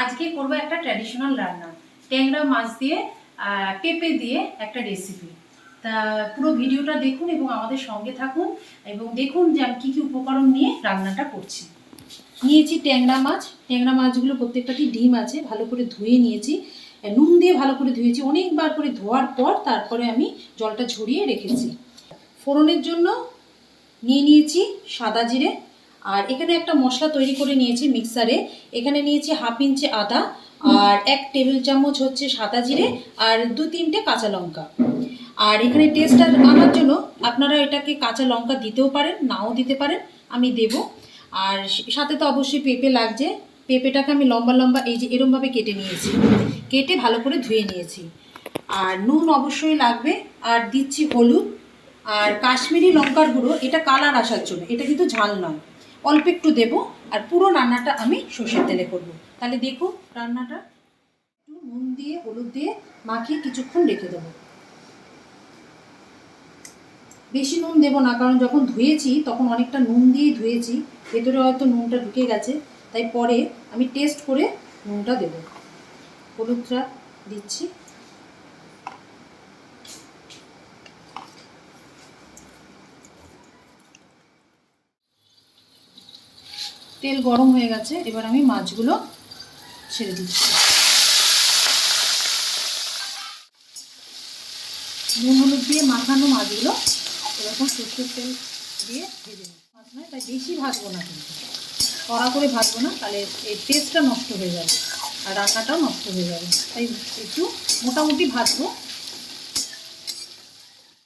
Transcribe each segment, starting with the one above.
আজকে করব একটা ট্র্যাডিশনাল রান্না। ট্যাংরা মাছ দিয়ে পেঁপে দিয়ে একটা রেসিপি তা পুরো ভিডিওটা দেখুন এবং আমাদের সঙ্গে থাকুন এবং দেখুন যে আমি কী কী উপকরণ নিয়ে রান্নাটা করছি। নিয়েছি ট্যাংরা মাছ। ট্যাংরা মাছগুলো প্রত্যেকটাতেই ডিম আছে, ভালো করে ধুয়ে নিয়েছি। নুন দিয়ে ভালো করে ধুয়েছি। অনেকবার করে ধোয়ার পর তারপরে আমি জলটা ঝরিয়ে রেখেছি। ফোড়নের জন্য নিয়ে নিয়েছি সাদা জিরে আর এখানে একটা মশলা তৈরি করে নিয়েছি মিক্সারে। এখানে নিয়েছি হাফ ইঞ্চি আদা আর এক টেবিল চামচ হচ্ছে সাদা জিরে আর দু তিনটে কাঁচা লঙ্কা। আর এখানে টেস্ট আনার জন্য আপনারা এটাকে কাঁচা লঙ্কা দিতেও পারেন, নাও দিতে পারেন, আমি দেব। আর সাথে তো অবশ্যই পেঁপে লাগছে। পেঁপেটাকে আমি লম্বা লম্বা এই যে এরমভাবে কেটে নিয়েছি। কেটে ভালো করে ধুয়ে নিয়েছি। আর নুন অবশ্যই লাগবে। আর দিচ্ছি হলুদ। আর কাশ্মীরি লঙ্কার গুঁড়ো, এটা কালার আসার জন্য। এটা কিন্তু ঝাল নয়। অল্প একটু দেবো আর পুরো রান্নাটা আমি সর্ষের তেলে করব। তাহলে দেখো রান্নাটা একটু নুন দিয়ে, হলুদ দিয়ে মাখিয়ে কিছুক্ষণ রেখে দেবো। বেশি নুন দেবো না, কারণ যখন ধুয়েছি তখন অনেকটা নুন দিয়েই ধুয়েছি, ভেতরে হয়তো নুনটা ঢুকে গেছে, তাই পরে আমি টেস্ট করে নুনটা দেবো। হলুদটা দিচ্ছি। তেল গরম হয়ে গেছে, এবার আমি মাছগুলো ছেড়ে দিচ্ছি। নুন হলুদ দিয়ে মাখানো মাছগুলো এরকম সরষের তেল দিয়ে ভেজে নিই মাছ নয়, তাই বেশি ভাজবো না কিন্তু। কড়া করে ভাজবো না, তাহলে এই টেস্টটা নষ্ট হয়ে যাবে। আর রান্নাটাও নষ্ট হয়ে যাবে। তাই একটু মোটামুটি ভাজবো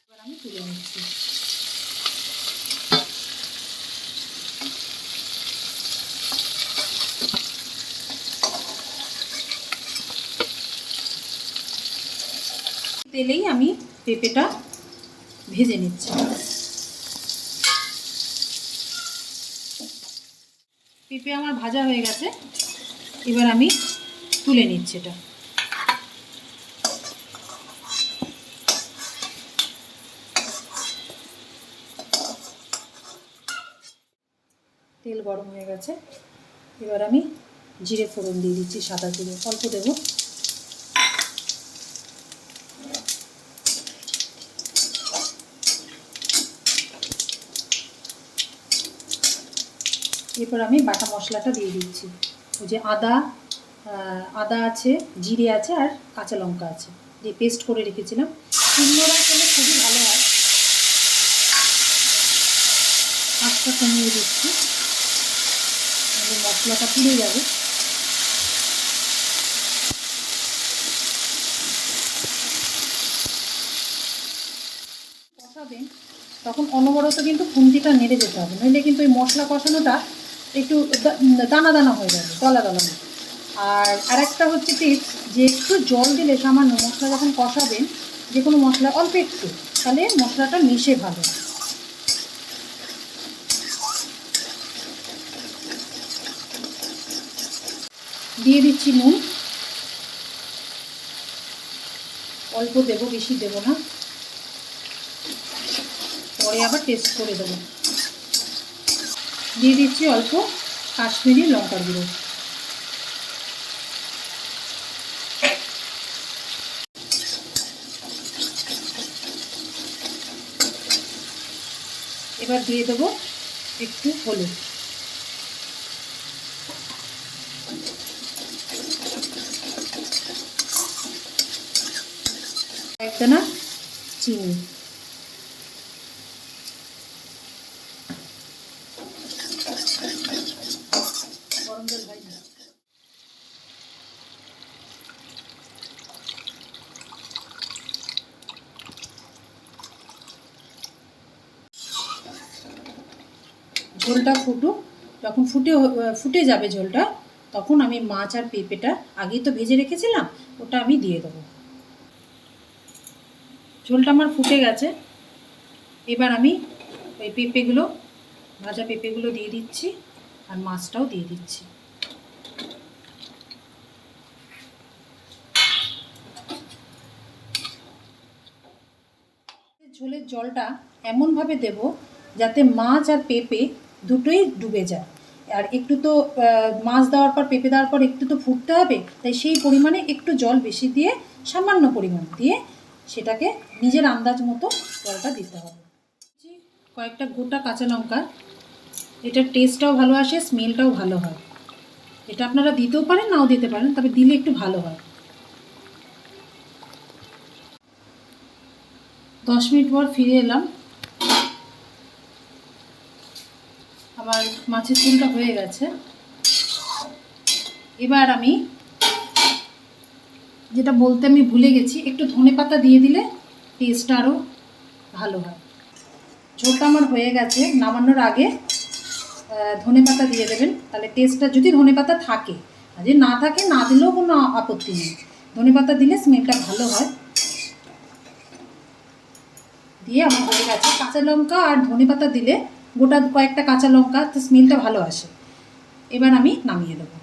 এবার আমি তুলে নিচ্ছি তেলেই আমি পেঁপেটা ভেজে নিচ্ছি। পেঁপে আমার ভাজা হয়ে গেছে। এবার আমি তুলে নিচ্ছি এটা। তেল গরম হয়ে গেছে। এবার আমি জিরে ফোড়ন দিয়ে দিচ্ছি সাদা জিরে। অল্প দেবো। এরপর আমি বাটা মশলাটা দিয়ে দিচ্ছি। ওই যে আদা আদা আছে, জিরে আছে আর কাঁচা লঙ্কা আছে। দিয়ে পেস্ট করে রেখেছিলাম। কুমড়োরা করলে খুবই ভালো হয়। আঁচটা কমিয়ে দিচ্ছি। মশলাটা পুড়ে যাবে। কষাবেন তখন অনবরত কিন্তু খুন্তিটা নেড়ে যেতে হবে। নইলে কিন্তু ওই মশলা কষানোটা একটু দানা দানা হয়ে যাবে গলা গলা। আর আরেকটা হচ্ছে টিপস যে একটু জল দিলে সামান্য মশলা যখন কষাবেন, যে কোনো মশলা, অল্প একটু, তাহলে মশলাটা মিশে ভালো। দিয়ে দিচ্ছি নুন। অল্প দেবো, বেশি দেবো না। পরে আবার টেস্ট করে দেবো। দিয়ে দিচ্ছি অল্প কাশ্মীরি লঙ্কার গুঁড়ো। এবার দিয়ে দেবো একটু হলুদ। একদানা চিনি। ঝোলটা ফুটুক যখন ফুটে ফুটে যাবে ঝোলটা, তখন আমি মাছ আর পেঁপেটা আগেই তো ভেজে রেখেছিলাম, ওটা আমি দিয়ে দেবো। ঝোলটা আমার ফুটে গেছে। এবার আমি ওই পেঁপেগুলো, ভাজা পেঁপেগুলো দিয়ে দিচ্ছি। আর মাছটাও দিয়ে দিচ্ছি। ঝোলের জলটা এমনভাবে দেব যাতে মাছ আর পেঁপে দুটোই ডুবে যায়। আর একটু তো মাছ দেওয়ার পর, পেঁপে দেওয়ার পর একটু তো ফুটতে হবে, তাই সেই পরিমাণে একটু জল বেশি দিয়ে, সামান্য পরিমাণ দিয়ে সেটাকে নিজের আন্দাজ মতো জলটা দিতে হবে। কয়েকটা গোটা কাঁচা লঙ্কা এটার টেস্টটাও ভালো আসে স্মেলটাও ভালো হয়। এটা আপনারা দিতেও পারেন, নাও দিতে পারেন, তবে দিলে একটু ভালো হয়। দশ মিনিট পর ফিরে এলাম। আমার মাছের ঝোলটা হয়ে গেছে। এবার আমি যেটা বলতে আমি ভুলে গেছি, একটু ধনে পাতা দিয়ে দিলে টেস্টটা আরও ভালো হয়। ঝোলটা আমার হয়ে গেছে, নামানোর আগে ধনে পাতা দিয়ে দেবেন। তাহলে টেস্টটা যদি ধনে পাতা থাকে, আর যদি না থাকে, না দিলেও কোনো আপত্তি নেই। ধনে পাতা দিলে স্মেলটা ভালো হয়। দিয়ে আমার হয়ে গেছে কাঁচা লঙ্কা, আর ধনে পাতা দিলে গোটা কয়েকটা কাঁচা লঙ্কা, তো স্মেলটা ভালো আসে। এবার আমি নামিয়ে দেবো।